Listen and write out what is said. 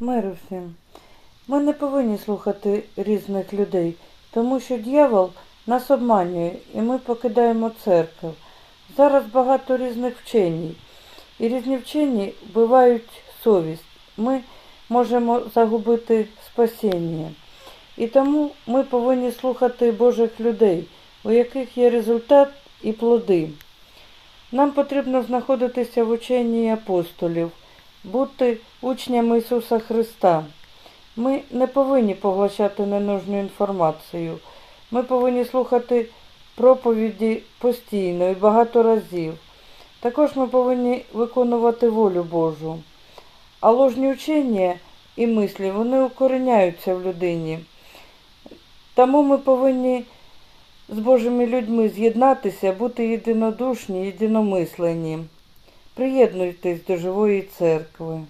Миру всім. Ми не повинні слухати різних людей, тому що дьявол нас обманює і ми покидаємо церкву. Зараз багато різних вчень, і різні вчені вбивають совість. Ми можемо загубити спасіння. І тому ми повинні слухати Божих людей, у яких є результат і плоди. Нам потрібно знаходитися в ученні апостолів, бути учнями Ісуса Христа. Ми не повинні поглощати ненужну інформацію. Ми повинні слухати проповіді постійно і багато разів. Також ми повинні виконувати волю Божу. А ложні учення і мислі вони укореняються в людині. Тому ми повинні з Божими людьми з'єднатися, бути єдинодушні, єдиномислені. Приєднуйтесь до живої церкви.